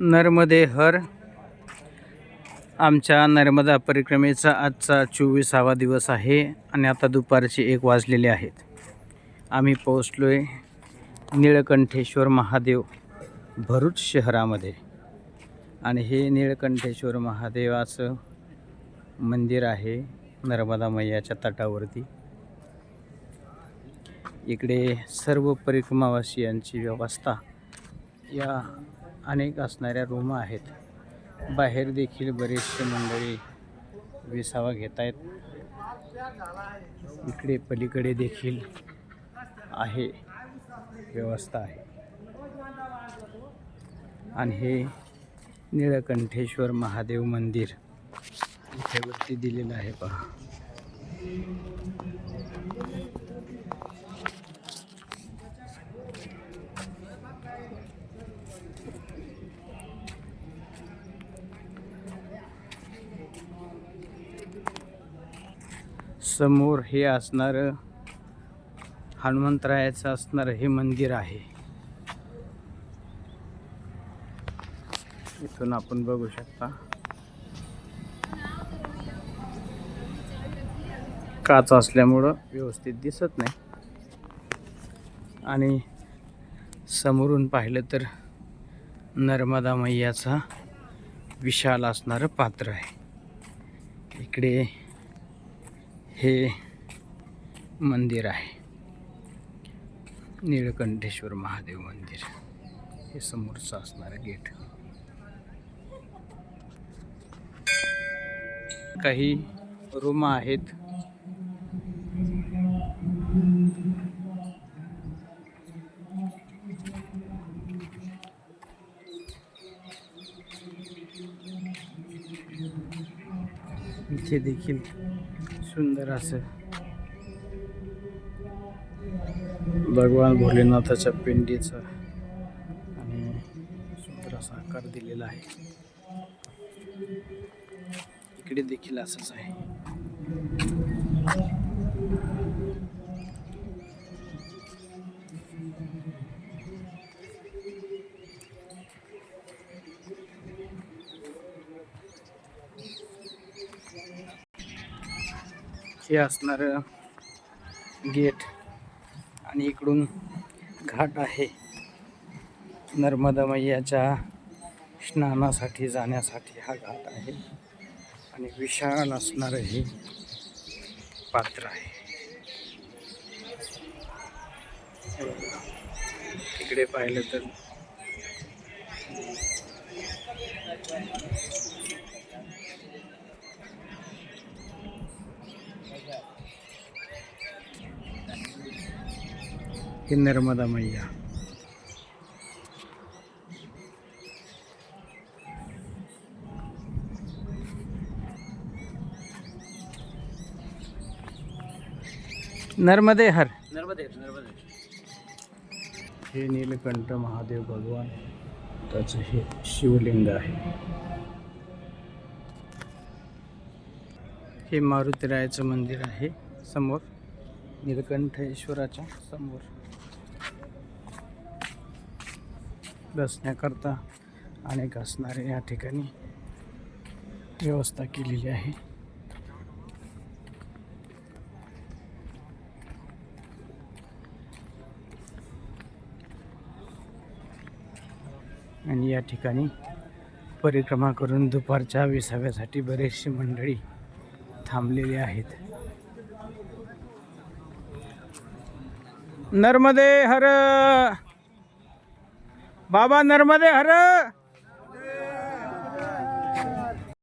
नर्मदे हर. आमच्या नर्मदा परिक्रमेचा आजचा चोवीसावा दिवस आहे आणि आता दुपारचे एक वाजलेले आहेत. आम्ही पोहोचलो आहे निळकंठेश्वर महादेव भरूच शहरामध्ये. आणि हे निळकंठेश्वर महादेवाचं मंदिर आहे नर्मदा मैयाच्या तटावरती. इकडे सर्व परिक्रमावासियांची व्यवस्था या अनेक असणाऱ्या रूम आहेत. बाहेर देखील बरेचसे मंडळी विसावा घेत आहेत इकडे पलीकडे देखील आहे. व्यवस्था आहे. आणि हे निळकंठेश्वर महादेव मंदिर इथे वरती दिलेलं आहे पहा. समोर हे असणारं हनुमंतरायाचं असणारं हे मंदिर आहे. इथून आपण बघू शकता. काच असल्यामुळं व्यवस्थित दिसत नाही. आणि समोरून पाहिलं तर नर्मदा मैयाचा विशाल असणारं पात्र आहे. इकडे हे मंदिर आहे. निळकंठेश्वर महादेव मंदिर. हे समोरचं असणारं गेट. काही रूम आहेत. इथे देखील सुंदर असं. भगवान भोलेनाथाच्या पिंडीचा आणि सुंदर असा आकार दिलेला आहे. इकडे देखील असंच आहे. हे असणारं गेट. आणि इकडून घाट आहे. नर्मदा मैयाच्या स्नानासाठी जाण्यासाठी हा घाट आहे. आणि विशाल असणारं हे पात्र आहे. तिकडे इकडे पाहिलं तर ही नर्मदा मैया. नर्मदे हर. नर्मदे नर्मदे हे नीलकंठ महादेव भगवान त्याचं हे शिवलिंग आहे. हे मारुतीरायाचं मंदिर आहे समोर निलकंठेश्वराच्या समोर. बसण्याकरता अनेक असणारे या ठिकाणी व्यवस्था केलेली आहे. आणि या ठिकाणी परिक्रमा करून दुपारच्या विसाव्यासाठी बरेचशी मंडळी थांबलेली आहेत. नर्मदे हर बाबा नर्मदे हर